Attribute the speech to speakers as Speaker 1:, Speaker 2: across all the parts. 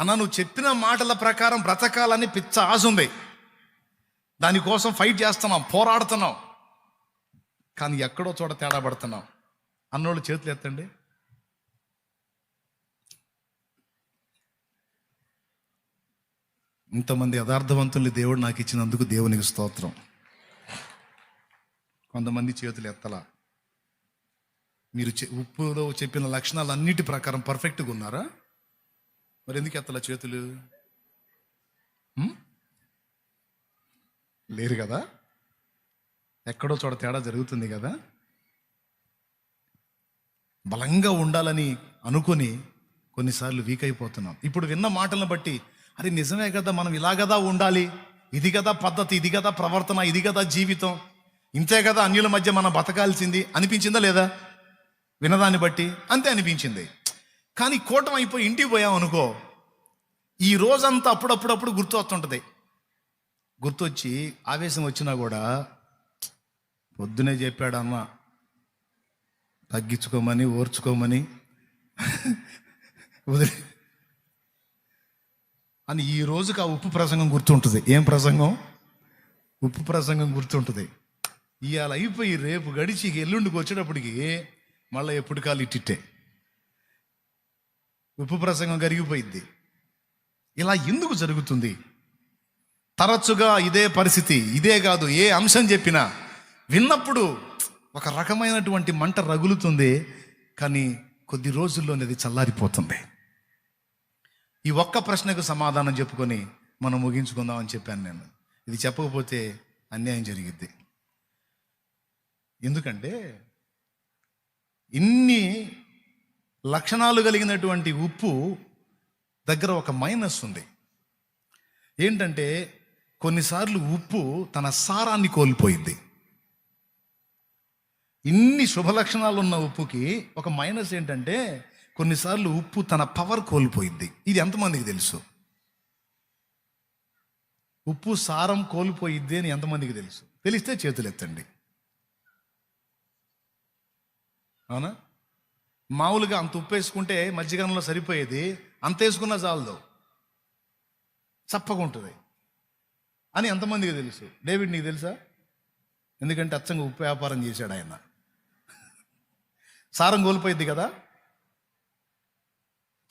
Speaker 1: అన్న నువ్వు చెప్పిన మాటల ప్రకారం బ్రతకాలని పిచ్చ ఆశ ఉంది. దానికోసం ఫైట్ చేస్తున్నాం పోరాడుతున్నాం. కానీ ఎక్కడో చోట తేడా పడుతున్నాం. అన్నోళ్ళు చేతులు ఎత్తండి. ఇంతమంది యథార్థవంతుల్ని దేవుడు నాకు ఇచ్చినందుకు దేవునికి స్తోత్రం. కొంతమంది చేతులు ఎత్తలా. మీరు ఉప్పులో చెప్పిన లక్షణాలు అన్నిటి ప్రకారం పర్ఫెక్ట్గా ఉన్నారా? మరి ఎందుకు ఎత్తలా చేతులు? లేరు కదా? ఎక్కడో చోట తేడా జరుగుతుంది కదా? బలంగా ఉండాలని అనుకొని కొన్నిసార్లు వీక్ అయిపోతున్నాం. ఇప్పుడు విన్న మాటలను బట్టి అరే నిజమే కదా మనం ఇలా కదా ఉండాలి? ఇది కదా పద్ధతి ఇది కదా ప్రవర్తన ఇది కదా జీవితం. ఇంతే కదా అన్యుల మధ్య మనం బతకాల్సింది. అనిపించిందా లేదా? వినదాన్ని బట్టి అంతే అనిపించింది. కానీ కూటం అయిపోయి ఇంటికి పోయాం అనుకో ఈ రోజంతా అప్పుడప్పుడప్పుడు గుర్తు వస్తుంటుంది. గుర్తొచ్చి ఆవేశం వచ్చినా కూడా పొద్దునే చెప్పాడు అమ్మ తగ్గించుకోమని ఓర్చుకోమని. వదిలే. అని ఈ రోజుకి ఆ ఉప్పు ప్రసంగం గుర్తుంటుంది. ఏం ప్రసంగం? ఉప్పు ప్రసంగం గుర్తుంటుంది. ఇవాళ అయిపోయి రేపు గడిచి ఎల్లుండికి వచ్చేటప్పటికి మళ్ళీ ఎప్పుడు కాలు ఇట్టిట్టే. ఉప్పు ప్రసంగం కరిగిపోయింది. ఇలా ఎందుకు జరుగుతుంది? తరచుగా ఇదే పరిస్థితి ఇదే కాదు ఏ అంశం చెప్పినా విన్నప్పుడు ఒక రకమైనటువంటి మంట రగులుతుంది కానీ కొద్ది రోజుల్లోనే అది చల్లారిపోతుంది. ఈ ఒక్క ప్రశ్నకు సమాధానం చెప్పుకొని మనం ముగించుకుందామని చెప్పాను నేను. ఇది చెప్పకపోతే అన్యాయం జరిగిద్ది. ఎందుకంటే ఇన్ని లక్షణాలు కలిగినటువంటి ఉప్పు దగ్గర ఒక మైనస్ ఉంది. ఏంటంటే కొన్నిసార్లు ఉప్పు తన సారాన్ని కోల్పోయింది. ఇన్ని శుభ లక్షణాలు ఉన్న ఉప్పుకి ఒక మైనస్ ఏంటంటే కొన్నిసార్లు ఉప్పు తన పవర్ కోల్పోయింది. ఇది ఎంతమందికి తెలుసు? ఉప్పు సారం కోల్పోయిద్ది అని ఎంతమందికి తెలుసు? తెలిస్తే చేతులు ఎత్తండి అవునా? మామూలుగా అంత ఉప్పు వేసుకుంటే మధ్యకాలంలో సరిపోయేది అంత వేసుకున్నా చాలదు. చప్పగా ఉంటుంది. అని ఎంతమందికి తెలుసు? డేవిడ్ నీకు తెలుసా? ఎందుకంటే అచ్చంగా ఉప్పు వ్యాపారం చేశాడు ఆయన. సారం కోల్పోయింది కదా?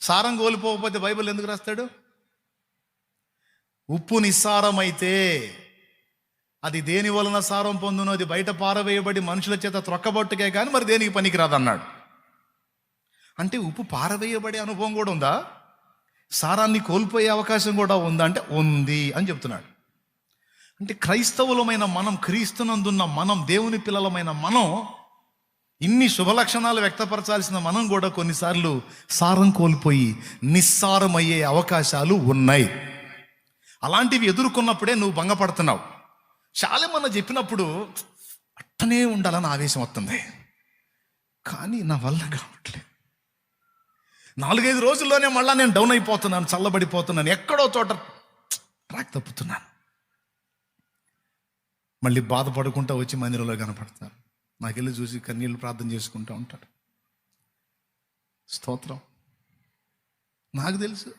Speaker 1: సారం కోల్పోకపోతే బైబిల్ ఎందుకు రాస్తాడు? ఉప్పు నిస్సారమైతే అది దేని వలన సారం పొందునో అది బయట పారవేయబడి మనుషుల చేత త్రొక్కబొట్టుకే కానీ మరి దేనికి పనికిరాదన్నాడు? అంటే ఉప్పు పారవేయబడే అనుభవం కూడా ఉందా? సారాన్ని కోల్పోయే అవకాశం కూడా ఉందా? అంటే ఉంది అని చెప్తున్నాడు. అంటే క్రైస్తవులమైన మనం క్రీస్తునందున్న మనం దేవుని పిల్లలమైన మనం ఇన్ని శుభ లక్షణాలు వ్యక్తపరచాల్సిన మనం కూడా కొన్నిసార్లు సారం కోల్పోయి నిస్సారమయ్యే అవకాశాలు ఉన్నాయి. అలాంటివి ఎదుర్కొన్నప్పుడే నువ్వు భంగపడుతున్నావు. చాలా చెప్పినప్పుడు అట్టనే ఉండాలని ఆవేశం వస్తుంది. కానీ నా వల్ల కావట్లేదు. నాలుగైదు రోజుల్లోనే మళ్ళా నేను డౌన్ అయిపోతున్నాను చల్లబడిపోతున్నాను. ఎక్కడో చోట ట్రాక్ తప్పుతున్నాను. మళ్ళీ బాధపడుకుంటా వచ్చి మందిరంలో కనపడతారు. నాకెళ్ళి చూసి కన్నీళ్ళు ప్రార్థన చేసుకుంటూ ఉంటాడు. స్తోత్రం. నాకు తెలుసు.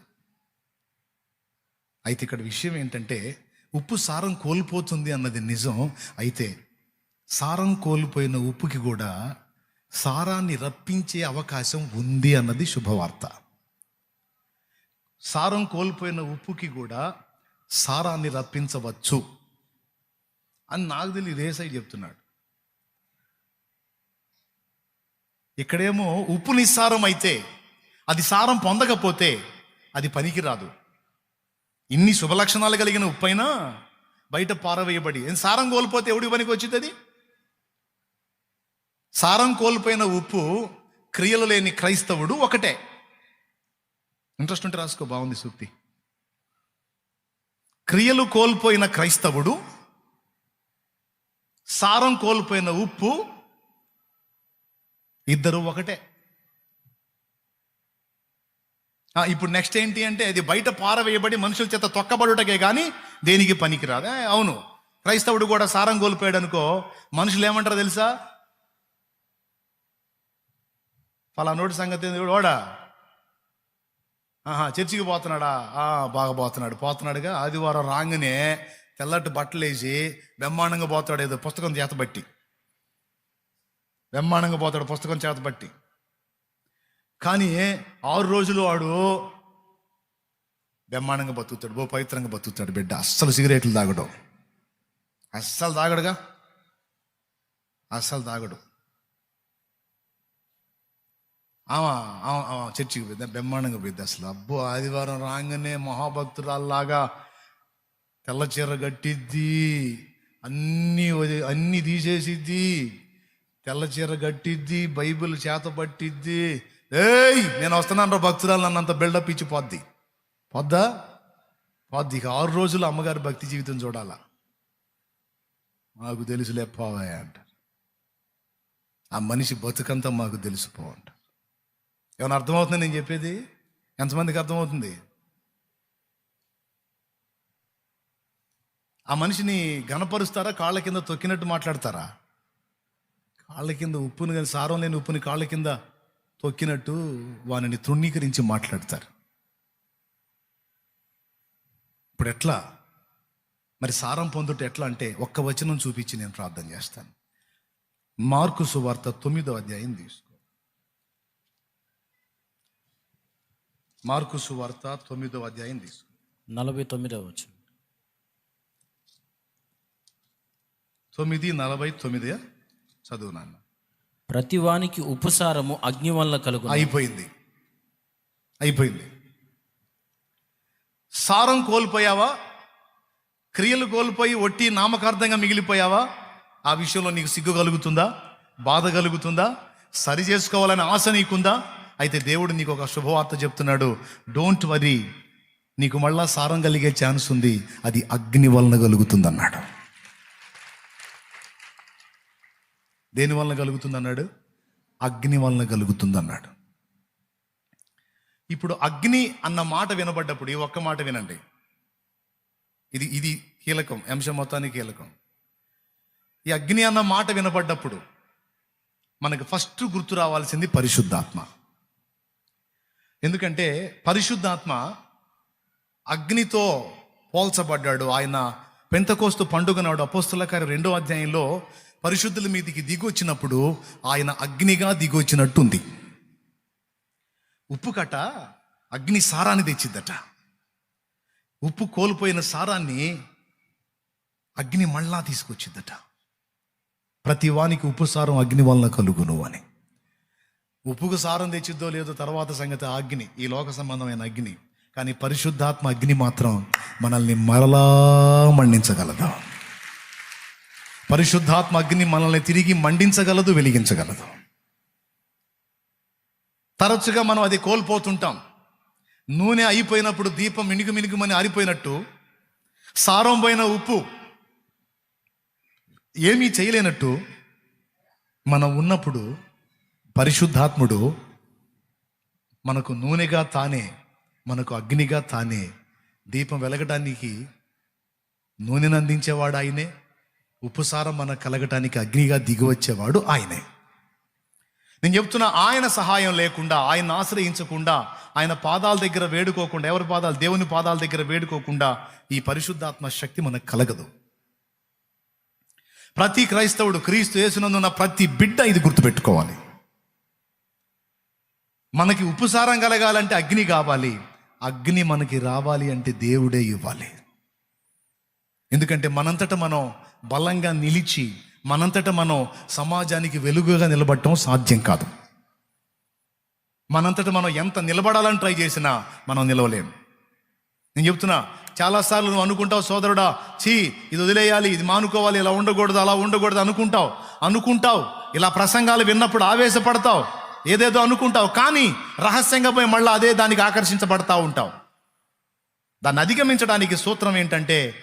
Speaker 1: అయితే ఇక్కడ విషయం ఏంటంటే ఉప్పు సారం కోల్పోతుంది అన్నది నిజం. అయితే సారం కోల్పోయిన ఉప్పుకి కూడా సారాన్ని రప్పించే అవకాశం ఉంది అన్నది శుభవార్త. సారం కోల్పోయిన ఉప్పుకి కూడా సారాన్ని రప్పించవచ్చు అని నాకు తెలియదు దేశాయి చెప్తున్నాడు. ఇక్కడేమో ఉప్పు నిస్సారం అయితే అది సారం పొందకపోతే అది పనికిరాదు. ఇన్ని శుభ లక్షణాలు కలిగిన ఉప్పు అయినా బయట పారవేయబడి ఏం సారం కోల్పోతే ఎవడి పనికి వచ్చింది అది? సారం కోల్పోయిన ఉప్పు క్రియలు లేని క్రైస్తవుడు ఒకటే. ఇంట్రెస్ట్ ఉంటే రాసుకో బాగుంది సూక్తి. క్రియలు కోల్పోయిన క్రైస్తవుడు సారం కోల్పోయిన ఉప్పు ఇద్దరు ఒకటే. ఇప్పుడు నెక్స్ట్ ఏంటి అంటే అది బయట పారవేయబడి మనుషుల చేత తొక్కబడుటకే కానీ దేనికి పనికిరాదు. అవును. క్రైస్తవుడు కూడా సారం కోల్పోయాడు అనుకో మనుషులు ఏమంటారు తెలుసా? పలా నోటి సంగతి ఓడా ఆహా చర్చికి పోతున్నాడా? బాగా పోతున్నాడు. పోతున్నాడుగా. ఆదివారం రాగానే తెల్లటి బట్టలు వేసి బ్రహ్మాండంగా పోతాడు ఏదో పుస్తకం చేతబట్టి. బ్రహ్మాండంగా పోతాడు పుస్తకం చేతబట్టి. కానీ ఆరు రోజులు వాడు బ్రహ్మాండంగా బతుకుతాడు. బో పవిత్రంగా బతుకుతాడు బిడ్డ. అస్సలు సిగరెట్లు తాగడం. అస్సలు తాగడుగా. అస్సలు తాగడు. ఆమా చర్చికి పోయింది బ్రహ్మాండంగా పోయింది అసలు? అబ్బో ఆదివారం రాగానే మహాభక్తురాల్లాగా తెల్ల చీర కట్టిద్ది అన్నీ అన్నీ తీసేసిద్ది తెల్ల చీర కట్టిద్ది బైబిల్ చేత పట్టిద్ది. ఏయ్ నేను వస్తున్నాను రా భక్తురాలు నన్నంత బిల్డప్ ఇచ్చి పోద్ది. పోద్దా? పోద్ది. ఇక ఆరు రోజులు అమ్మగారి భక్తి జీవితం చూడాలా. మాకు తెలుసులే లేపావా అంట ఆ మనిషి బతుకంతా మాకు తెలిసిపోవంట ఏమైనా అర్థమవుతుంది నేను చెప్పేది? ఎంతమందికి అర్థమవుతుంది? ఆ మనిషిని గణపరుస్తారా కాళ్ళ కింద తొక్కినట్టు మాట్లాడతారా? కాళ్ళ కింద ఉప్పుని కానీ సారం లేని ఉప్పుని కాళ్ళ కింద తొక్కినట్టు వానిని తృణీకరించి మాట్లాడతారు. ఇప్పుడు ఎట్లా? మరి సారం పొందుట ఎట్లా అంటే ఒక్క వచనం చూపించి నేను ప్రార్థన చేస్తాను. మార్కు సువార్త తొమ్మిదో అధ్యాయం తీసుకు. మార్కు సువార్త తొమ్మిదో అధ్యాయం తీసుకో
Speaker 2: నలభై తొమ్మిదవ వచ్చు
Speaker 1: తొమ్మిది నలభై తొమ్మిది చదువు నాన్న.
Speaker 2: ప్రతి వానికి ఉపసారము అగ్ని వల్ల కలుగు
Speaker 1: అయిపోయింది. అయిపోయింది. సారం కోల్పోయావా? క్రియలు కోల్పోయి ఒట్టి నామకార్థంగా మిగిలిపోయావా? ఆ విషయంలో నీకు సిగ్గు కలుగుతుందా? బాధ కలుగుతుందా? సరి చేసుకోవాలని ఆశ నీకుందా? అయితే దేవుడు నీకు ఒక శుభవార్త చెప్తున్నాడు. డోంట్ వరీ నీకు మళ్ళా సారం కలిగే ఛాన్స్ ఉంది. అది అగ్ని వలన కలుగుతుంది అన్నాడు దేని వలన కలుగుతుంది అన్నాడు అగ్ని వలన కలుగుతుంది అన్నాడు ఇప్పుడు అగ్ని అన్న మాట వినబడ్డప్పుడు ఈ ఒక్క మాట వినండి. ఇది ఇది కీలకం అంశం మొత్తానికి కీలకం. ఈ అగ్ని అన్న మాట వినబడ్డప్పుడు మనకు ఫస్ట్ గుర్తు రావాల్సింది పరిశుద్ధాత్మ. ఎందుకంటే పరిశుద్ధాత్మ అగ్నితో పోల్చబడ్డాడు. ఆయన పెంతకోస్తు పండుగ నాడు అపోస్తులకారి రెండో అధ్యాయంలో పరిశుద్ధుల మీదికి దిగొచ్చినప్పుడు ఆయన అగ్నిగా దిగొచ్చినట్టుంది ఉప్పు కట్ట అగ్ని సారాన్ని తెచ్చిద్దట. ఉప్పు కోల్పోయిన సారాన్ని అగ్ని మళ్ళా తీసుకొచ్చిద్దట. ప్రతి వానికి ఉప్పు సారం అగ్ని వలన కలుగును అని. ఉప్పుకు సారం తెచ్చిద్దో లేదో తర్వాత సంగతి అగ్ని ఈ లోక సంబంధమైన అగ్ని. కానీ పరిశుద్ధాత్మ అగ్ని మాత్రం మనల్ని మరలా మండించగలదు. పరిశుద్ధాత్మ అగ్ని మనల్ని తిరిగి మండించగలదు వెలిగించగలదు. తరచుగా మనం అది కోల్పోతుంటాం. నూనె అయిపోయినప్పుడు దీపం మినుగు మినుగుమని ఆరిపోయినట్టు సారం పోయిన ఉప్పు ఏమీ చేయలేనట్టు మనం ఉన్నప్పుడు పరిశుద్ధాత్ముడు మనకు నూనెగా తానే మనకు అగ్నిగా తానే దీపం వెలగటానికి నూనెను అందించేవాడు ఆయనే ఉపసారం మన కలగటానికి అగ్నిగా దిగివచ్చేవాడు ఆయనే. నేను చెప్తున్నా ఆయన సహాయం లేకుండా ఆయన ఆశ్రయించకుండా ఆయన పాదాల దగ్గర వేడుకోకుండా ఎవరి పాదాలు? దేవుని పాదాల దగ్గర వేడుకోకుండా ఈ పరిశుద్ధాత్మ శక్తి మనకు కలగదు. ప్రతి క్రైస్తవుడు క్రీస్తు యేసునందున్న ప్రతి బిడ్డ ఇది గుర్తుపెట్టుకోవాలి. మనకి ఉపసారం కలగాలంటే అగ్ని కావాలి. అగ్ని మనకి రావాలి అంటే దేవుడే ఇవ్వాలి. ఎందుకంటే మనంతట మనం బలంగా నిలిచి మనంతట మనం సమాజానికి వెలుగుగా నిలబడటం సాధ్యం కాదు. మనంతట మనం ఎంత నిలబడాలని ట్రై చేసినా మనం నిలవలేము నేను చెప్తున్నా చాలాసార్లు నువ్వు అనుకుంటావు సోదరుడా చీ ఇది వదిలేయాలి ఇది మానుకోవాలి ఇలా ఉండకూడదు అలా ఉండకూడదు అనుకుంటావు. అనుకుంటావు ఇలా ప్రసంగాలు విన్నప్పుడు ఆవేశపడతావు. ఏదేదో అనుకుంటావు కానీ రహస్యంగా పోయి మళ్ళీ అదే దానికి ఆకర్షించబడతా ఉంటావు. దాన్ని అధిగమించడానికి సూత్రం ఏంటంటే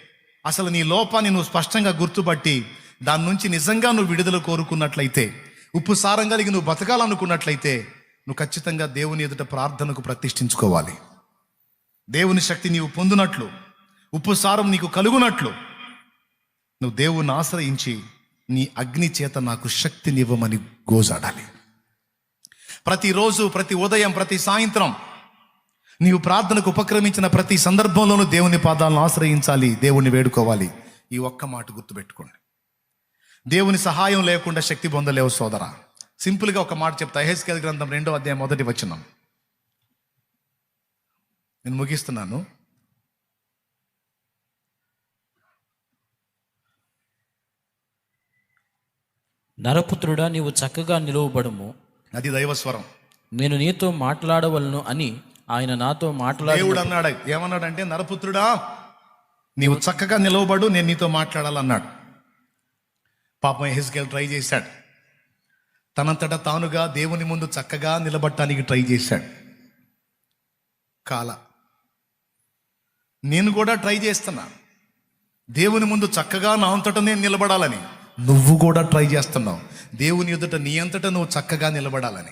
Speaker 1: అసలు నీ లోపాన్ని నువ్వు స్పష్టంగా గుర్తుపట్టి దాని నుంచి నిజంగా నువ్వు విడుదల కోరుకున్నట్లయితే ఉప్పు సారం కలిగి నువ్వు బతకాలనుకున్నట్లయితే నువ్వు ఖచ్చితంగా దేవుని ఎదుట ప్రార్థనకు ప్రతిష్ఠించుకోవాలి. దేవుని శక్తి నీవు పొందినట్లు ఉప్పు సారం నీకు కలుగునట్లు నువ్వు దేవుని ఆశ్రయించి నీ అగ్ని చేత నాకు శక్తినివ్వమని గోజాడాలి. ప్రతిరోజు ప్రతి ఉదయం ప్రతి సాయంత్రం నీవు ప్రార్థనకు ఉపక్రమించిన ప్రతి సందర్భంలోనూ దేవుని పాదాలను ఆశ్రయించాలి దేవుణ్ణి వేడుకోవాలి. ఈ ఒక్క మాట గుర్తుపెట్టుకోండి. దేవుని సహాయం లేకుండా శక్తి పొందలేవు సోదరా. సింపుల్గా ఒక మాట చెప్తా. హెస్కేల్ గ్రంథం రెండో అధ్యాయం మొదటి వచనం. నేను ముగిస్తున్నాను.
Speaker 2: నరపుత్రుడా నీవు చక్కగా నిలువబడము.
Speaker 1: అది దైవస్వరం
Speaker 2: నేను నీతో మాట్లాడవలను అని ఆయన నాతో మాట్లాడి
Speaker 1: దేవుడు అన్నాడు. ఏమన్నాడంటే నరపుత్రుడా నీవు చక్కగా నిలవబడు నేను నీతో మాట్లాడాలన్నాడు. పాపం హెస్కేల్ ట్రై చేశాడు. తనంతట తానుగా దేవుని ముందు చక్కగా నిలబడటానికి ట్రై చేశాడు. కాల. నేను కూడా ట్రై చేస్తున్నా. దేవుని ముందు చక్కగా నా అంతట నేను నిలబడాలని. నువ్వు కూడా ట్రై చేస్తున్నావు. దేవుని ఎదుట నీ అంతట నువ్వు చక్కగా నిలబడాలని.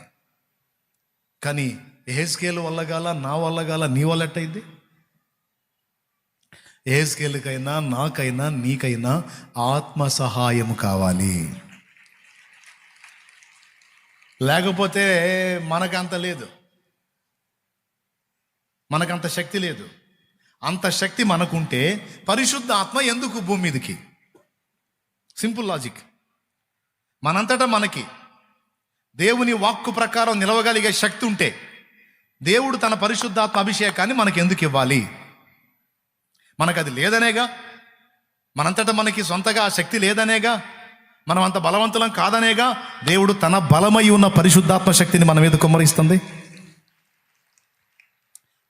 Speaker 1: కానీ ఏహెస్కేల్ వల్ల గాల నా వల్ల గాల నీ వల్ల ఎట్టయింది? ఏహెస్కేల్కైనా నాకైనా నీకైనా ఆత్మ సహాయం కావాలి. లేకపోతే మనకంత లేదు. మనకంత శక్తి లేదు. అంత శక్తి మనకుంటే పరిశుద్ధ ఆత్మ ఎందుకు భూమి మీదకి? సింపుల్ లాజిక్ మనంతటా మనకి. దేవుని వాక్కు ప్రకారం నిలవగలిగే శక్తి ఉంటే దేవుడు తన పరిశుద్ధాత్మ అభిషేకాన్ని మనకి ఎందుకు ఇవ్వాలి? మనకు అది లేదనేగా? మనంతటా మనకి సొంతగా ఆ శక్తి లేదనేగా? మనం అంత బలవంతులం కాదనేగా? దేవుడు తన బలమై ఉన్న పరిశుద్ధాత్మ శక్తిని మన మీద కుమ్మరిస్తుంది.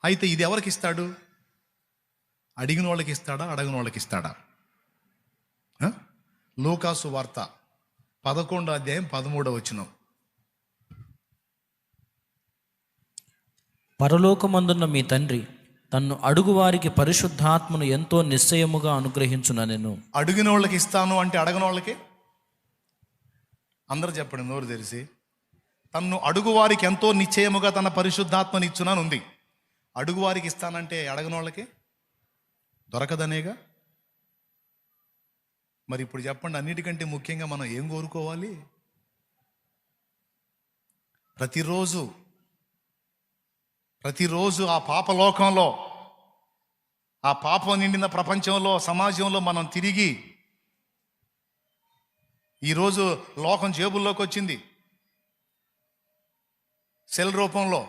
Speaker 1: అయితే ఇది ఎవరికి ఇస్తాడు? అడిగిన వాళ్ళకి ఇస్తాడా? అడగిన వాళ్ళకి ఇస్తాడా లూకాసు వార్త పదకొండో అధ్యాయం పదమూడో వచ్చినాం
Speaker 2: పరలోకమందున్న మీ తండ్రి తన్ను అడుగు వారికి పరిశుద్ధాత్మను ఎంతో నిశ్చయముగా అనుగ్రహించున నేను.
Speaker 1: అడిగిన వాళ్ళకి ఇస్తాను అంటే అడగని వాళ్ళకి అందరూ చెప్పండి నోరు తెరిసి. తన్ను అడుగు వారికి ఎంతో నిశ్చయముగా తన పరిశుద్ధాత్మని ఇచ్చునని ఉంది అడుగు వారికి ఇస్తానంటే అడగని వాళ్ళకి దొరకదనేగా? మరి ఇప్పుడు చెప్పండి అన్నిటికంటే ముఖ్యంగా మనం ఏం కోరుకోవాలి? ప్రతిరోజు ప్రతిరోజు ఆ పాపలోకంలో ఆ పాపం నిండిన ప్రపంచంలో సమాజంలో మనం తిరిగి ఈరోజు లోకం జేబుల్లోకి వచ్చింది. సెల్ రూపంలో.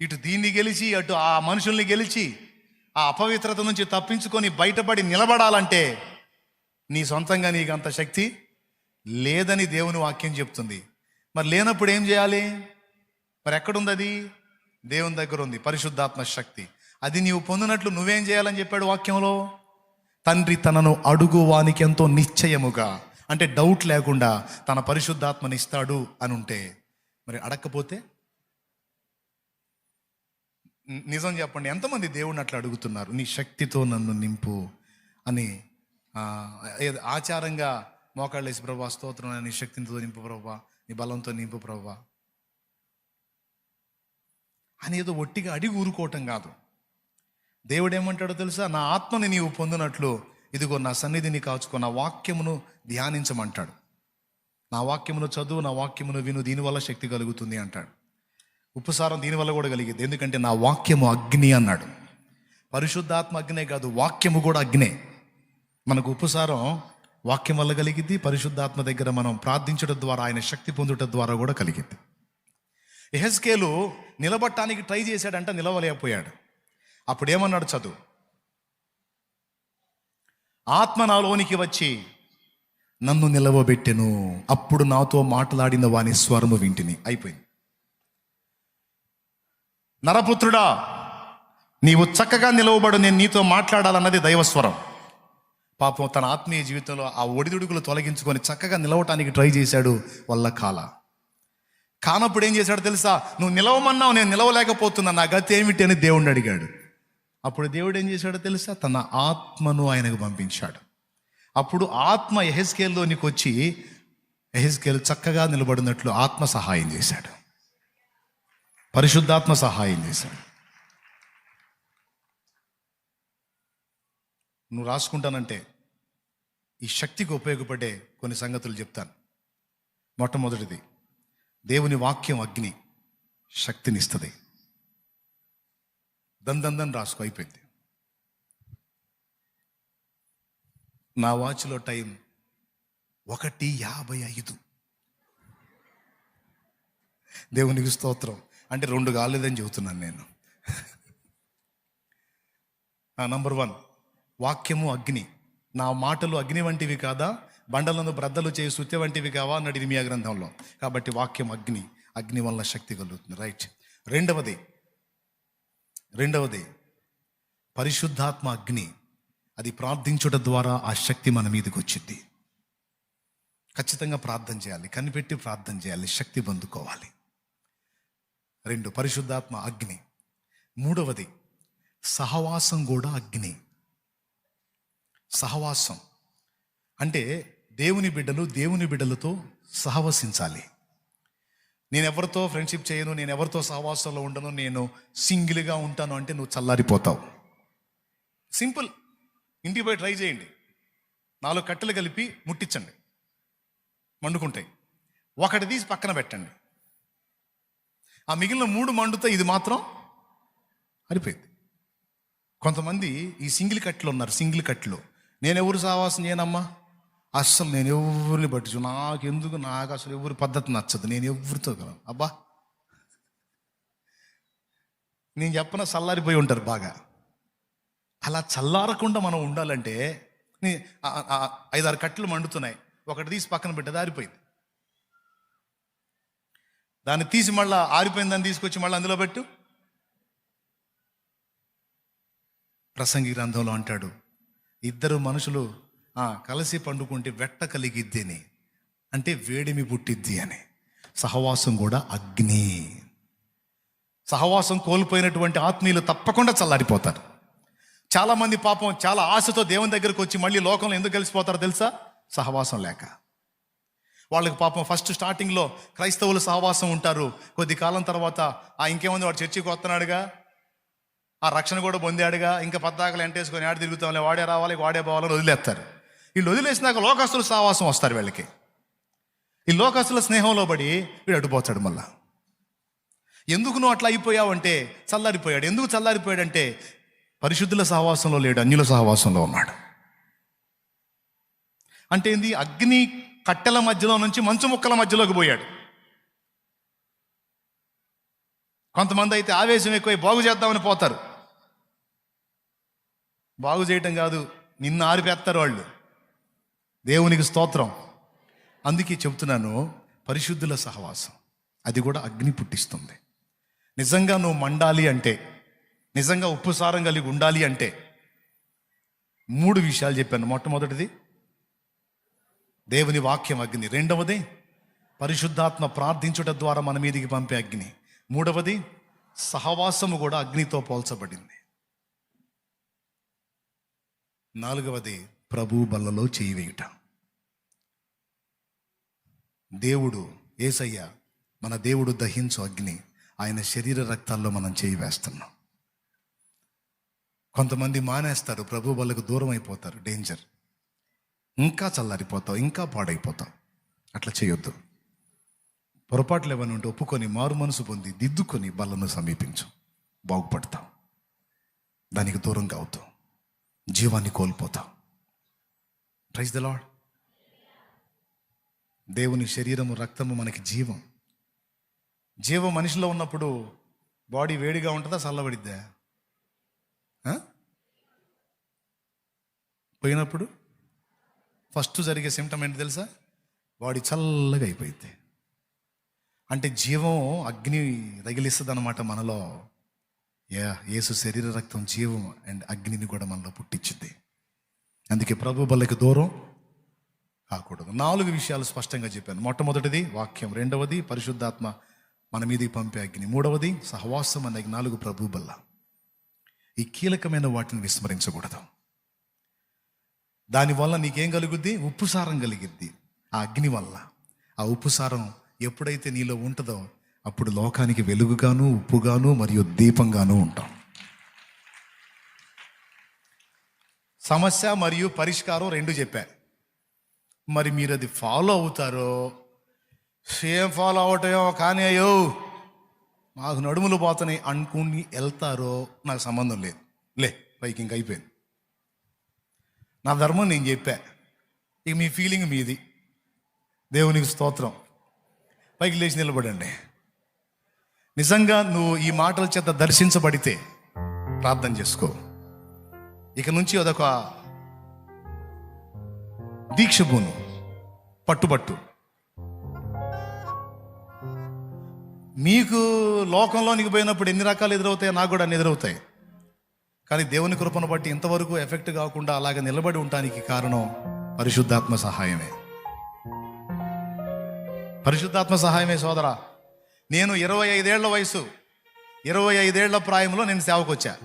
Speaker 1: ఇటు దీన్ని గెలిచి అటు ఆ మనుషుల్ని గెలిచి ఆ అపవిత్రత నుంచి తప్పించుకొని బయటపడి నిలబడాలంటే నీ సొంతంగా నీకు అంత శక్తి లేదని దేవుని వాక్యం చెప్తుంది. మరి లేనప్పుడు ఏం చేయాలి? మరి ఎక్కడుంది అది దేవుని దగ్గర ఉంది పరిశుద్ధాత్మ శక్తి. అది నీవు పొందినట్లు నువ్వేం చేయాలని చెప్పాడు వాక్యంలో? తండ్రి తనను అడుగు వానికి ఎంతో నిశ్చయముగా అంటే డౌట్ లేకుండా తన పరిశుద్ధాత్మనిస్తాడు అని ఉంటే మరి అడగకపోతే నిజం చెప్పండి ఎంతమంది దేవుడిని అట్లా అడుగుతున్నారు? నీ శక్తితో నన్ను నింపు అని ఆచారంగా మోకాళ్ళు వేసి ప్రభా స్తోత్రం నీ శక్తితో నింపు ప్రభా నీ బలంతో నింపు ప్రభా. అని ఏదో ఒట్టిగా అడిగి ఊరుకోవటం కాదు. దేవుడు ఏమంటాడో తెలుసా? నా ఆత్మని నీవు పొందినట్లు ఇదిగో నా సన్నిధిని కాచుకో నా వాక్యమును ధ్యానించమంటాడు. నా వాక్యమును చదువు నా వాక్యమును విను దీనివల్ల శక్తి కలుగుతుంది అంటాడు. ఉపసారం దీనివల్ల కూడా కలిగింది. ఎందుకంటే నా వాక్యము అగ్ని అన్నాడు. పరిశుద్ధాత్మ అగ్నే కాదు వాక్యము కూడా అగ్నే. మనకు ఉపసారం వాక్యం వల్ల కలిగింది పరిశుద్ధాత్మ దగ్గర మనం ప్రార్థించడం ద్వారా ఆయన శక్తి పొందుట ద్వారా కూడా కలిగింది ఎహెస్కేలు నిలబట్టడానికి ట్రై చేశాడంట నిలవలేకపోయాడు. అప్పుడు ఏమన్నాడు చదువు? ఆత్మ నాలోనికి వచ్చి నన్ను నిలవబెట్టెను. అప్పుడు నాతో మాట్లాడిన వాని స్వరము వింటిని. అయిపోయింది. నరపుత్రుడా నీవు చక్కగా నిలవబడు నేను నీతో మాట్లాడాలన్నది దైవస్వరం. పాపం తన ఆత్మీయ జీవితంలో ఆ ఒడిదుడుకులు తొలగించుకొని చక్కగా నిలవటానికి ట్రై చేశాడు వల్ల కాల. కానప్పుడు ఏం చేశాడు తెలుసా? నువ్వు నిలవమన్నావు నేను నిలవలేకపోతున్నా నా గతి ఏమిటి? అని దేవుణ్ణి అడిగాడు. అప్పుడు దేవుడు ఏం చేశాడో తెలుసా? తన ఆత్మను ఆయనకు పంపించాడు. అప్పుడు ఆత్మ ఎహెస్కేల్లోనికి వచ్చి ఎహెస్కేల్ చక్కగా నిలబడినట్లు ఆత్మ సహాయం చేశాడు. పరిశుద్ధాత్మ సహాయం చేశాడు. నువ్వు రాసుకుంటానంటే ఈ శక్తికి ఉపయోగపడే కొన్ని సంగతులు చెప్తాను. మొట్టమొదటిది దేవుని వాక్యం అగ్ని శక్తినిస్తుంది. దందందని రాసుకో అయిపోయింది. నా వాచ్లో టైం ఒకటి యాభై ఐదు. దేవునికి స్తోత్రం. అంటే రెండు కాలేదని చెబుతున్నాను నేను. Number one. వాక్యము అగ్ని. నా మాటలు అగ్ని వంటివి కాదా? బండలను బ్రద్దలు చేయి సుత్య వంటివి కావా? అన్నది మీ గ్రంథంలో. కాబట్టి వాక్యం అగ్ని. అగ్ని వల్ల శక్తి కలుగుతుంది. రైట్. రెండవది రెండవది పరిశుద్ధాత్మ అగ్ని. అది ప్రార్థించుట ద్వారా ఆ శక్తి మన మీదకి వచ్చింది. ఖచ్చితంగా ప్రార్థన చేయాలి. కనిపెట్టి ప్రార్థన చేయాలి. శక్తి పొందుకోవాలి. రెండు పరిశుద్ధాత్మ అగ్ని. మూడవది సహవాసం కూడా అగ్ని. సహవాసం. అంటే దేవుని బిడ్డలు దేవుని బిడ్డలతో సహవసించాలి. నేను ఎవరితో ఫ్రెండ్షిప్ చేయను నేను ఎవరితో సహవాసంలో ఉండను నేను సింగిల్గా ఉంటాను అంటే నువ్వు చల్లారిపోతావు. సింపుల్. ఇంటికి పోయి ట్రై చేయండి. నాలుగు కట్టెలు కలిపి ముట్టించండి. మండుకుంటాయి. ఒకటి తీసి పక్కన పెట్టండి. ఆ మిగిలిన మూడు మండుతో ఇది మాత్రం అరిపోయింది. కొంతమంది ఈ సింగిల్ కట్లు ఉన్నారు సింగిల్ కట్లు నేను ఎవరు సావాసం చేయనమ్మా? అస్సలు నేను ఎవరిని పట్టించు నాకు ఎందుకు నాకు అసలు ఎవరి పద్ధతి నచ్చదు. నేను ఎవరితో కలను అబ్బా! నేను చెప్పన చల్లారిపోయి ఉంటారు బాగా. అలా చల్లారకుండా మనం ఉండాలంటే నీ- ఐదారు కట్టెలు మండుతున్నాయి. ఒకటి తీసి పక్కన పెట్టి ఆరిపోయింది. దాన్ని తీసి మళ్ళా ఆరిపోయిన దాన్ని తీసుకొచ్చి మళ్ళీ అందులో పెట్టు. ప్రసంగి గ్రంథంలో అంటాడు ఇద్దరు మనుషులు కలిసి పండుకుంటే వెట్ట కలిగిద్ది అని అంటే వేడిమి పుట్టిద్ది అని. సహవాసం కూడా అగ్ని. సహవాసం కోల్పోయినటువంటి ఆత్మీయులు తప్పకుండా చల్లారిపోతారు. చాలామంది పాపం చాలా ఆశతో దేవుని దగ్గరకు వచ్చి మళ్ళీ లోకంలో ఎందుకు కలిసిపోతారో తెలుసా? సహవాసం లేక. వాళ్ళకి పాపం ఫస్ట్ స్టార్టింగ్లో క్రైస్తవులు సహవాసం ఉంటారు. కొద్ది కాలం తర్వాత ఆ ఇంకేముంది వాడు చర్చికి వస్తున్నాడుగా? ఆ రక్షణ కూడా పొందాడుగా ఇంకా పద్దాకలు ఎంటేసుకొని ఆడ తిరుగుతాంలే వాడే రావాలి వాడే పోవాలని వదిలేస్తారు. వీళ్ళు వదిలేసినాక లోకస్తుల సహవాసం వస్తారు వీళ్ళకి. ఈ లోకస్తుల స్నేహంలో పడి వీడు అడ్డుపోతాడు మళ్ళా. ఎందుకు నువ్వు అట్లా అయిపోయావంటే చల్లారిపోయాడు. ఎందుకు చల్లారిపోయాడంటే పరిశుద్ధుల సహవాసంలో లేడు అన్యుల సహవాసంలో ఉన్నాడు. అంటే ఏంది? అగ్ని కట్టెల మధ్యలో నుంచి మంచు ముక్కల మధ్యలోకి పోయాడు. కొంతమంది అయితే ఆవేశం ఎక్కువై బాగు చేద్దామని పోతారు. బాగు చేయటం కాదు నిన్ను ఆరిపేస్తారు వాళ్ళు. దేవునికి స్తోత్రం. అందుకే చెబుతున్నాను పరిశుద్ధుల సహవాసం. అది కూడా అగ్ని పుట్టిస్తుంది. నిజంగా నువ్వు మండాలి అంటే నిజంగా ఉప్పు సారం కలిగి ఉండాలి అంటే మూడు విషయాలు చెప్పాను. మొట్టమొదటిది దేవుని వాక్యం అగ్ని. రెండవది పరిశుద్ధాత్మ ప్రార్థించుట ద్వారా మన మీదికి పంపే అగ్ని. మూడవది సహవాసము కూడా అగ్నితో పోల్చబడింది. నాలుగవది ప్రభు బల్లలో చేయి వేయుట దేవుడు ఏసయ్య మన దేవుడు దహించు అగ్ని ఆయన శరీర రక్తాల్లో మనం చేయి వేస్తున్నాం కొంతమంది మానేస్తారు ప్రభు వాళ్ళకు దూరం అయిపోతారు డేంజర్. ఇంకా చల్లారిపోతావు ఇంకా పాడైపోతావు. అట్లా చేయొద్దు. పొరపాట్లు ఏమైనా ఉంటే ఒప్పుకొని మారు మనసు పొంది దిద్దుకొని బల్లను సమీపించు. బాగుపడతాం దానికి దూరంగా అవుతావు. జీవాన్ని కోల్పోతాం. ప్రైజ్ ద లాడ్ దేవుని శరీరము రక్తము మనకి జీవం. జీవం మనిషిలో ఉన్నప్పుడు బాడీ వేడిగా ఉంటుందా చల్లబడిద్దా? పోయినప్పుడు ఫస్ట్ జరిగే సిమ్టమ్ ఏంటి తెలుసా? బాడీ చల్లగా అయిపోయింది అంటే జీవం అగ్ని రగిలిస్తుంది అనమాట మనలో. యా యేసు శరీర రక్తం జీవం అండ్ అగ్నిని కూడా మనలో పుట్టించింది. అందుకే ప్రభు బల్లకి దూరం కాకూడదు. నాలుగు విషయాలు స్పష్టంగా చెప్పాను. మొట్టమొదటిది వాక్యం రెండవది పరిశుద్ధాత్మ మన మీదకి పంపే అగ్ని మూడవది సహవాసం అనే నాలుగు ప్రభు బల్ల. ఈ కీలకమైన వాటిని విస్మరించకూడదు. దానివల్ల నీకేం కలుగుద్ది? ఉప్పుసారం కలిగిద్ది. ఆ అగ్ని వల్ల. ఆ ఉప్పుసారం ఎప్పుడైతే నీలో ఉంటుందో అప్పుడు లోకానికి వెలుగుగాను ఉప్పుగాను మరియు దీపంగాను ఉంటాం. సమస్య మరియు పరిష్కారం రెండు చెప్పా. మరి మీరు అది ఫాలో అవుతారో? సేమ్ ఫాలో అవటమో కానీ అయ్యో మాకు నడుములు పోతున్నాయి అనుకుని వెళ్తారో నాకు సంబంధం లేదు. లే పైకి ఇంక అయిపోయింది. నా ధర్మం నేను చెప్పా. ఇక మీ ఫీలింగ్ మీది. దేవునికి స్తోత్రం. పైకి లేచి నిలబడండి. నిజంగా నువ్వు ఈ మాటల చేత దర్శించబడితే ప్రార్థన చేసుకో. ఇక నుంచి అదొక దీక్ష భూను పట్టుబట్టు. మీకు లోకంలోనికి పోయినప్పుడు ఎన్ని రకాలు ఎదురవుతాయి నాకు కూడా అన్ని ఎదురవుతాయి. కానీ దేవుని కృపను బట్టి ఇంతవరకు ఎఫెక్ట్ కాకుండా అలాగే నిలబడి ఉండటానికి కారణం పరిశుద్ధాత్మ సహాయమే. పరిశుద్ధాత్మ సహాయమే సోదరా. నేను ఇరవై ఐదేళ్ళ వయసు ఇరవై ఐదేళ్ళ ప్రాయంలో నేను సేవకు వచ్చా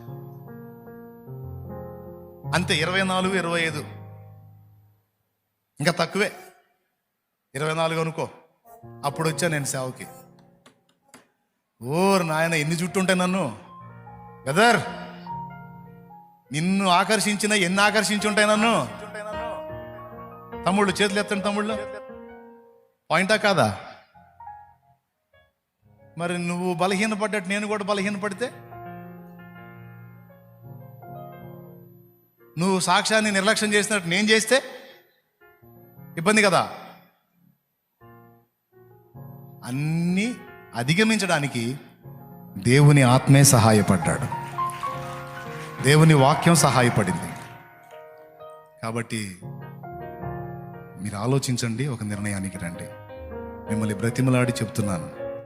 Speaker 1: అంతే ఇరవై నాలుగు ఇరవై ఐదు. ఇంకా తక్కువే. ఇరవై నాలుగు అనుకో. అప్పుడు వచ్చా నేను సేవకి. ఓర్ నాయన ఎన్ని జుట్టు ఉంటాయి నన్ను? గదర్! నిన్ను ఆకర్షించిన ఎన్ని ఆకర్షించి ఉంటాయి నన్ను? తమ్ముళ్ళు చేతులు ఎత్తండి తమ్ముళ్ళు. పాయింటా కాదా? మరి నువ్వు బలహీనపడ్డట్టు నేను కూడా బలహీనపడితే? నువ్వు సాక్ష్యాన్ని నిర్లక్ష్యం చేసినట్టు నేను చేస్తే? ఇబ్బంది కదా? అన్నీ అధిగమించడానికి దేవుని ఆత్మే సహాయపడ్డాడు. దేవుని వాక్యం సహాయపడింది. కాబట్టి మీరు ఆలోచించండి ఒక నిర్ణయానికి రండి. మిమ్మల్ని బ్రతిమలాడి చెప్తున్నాను.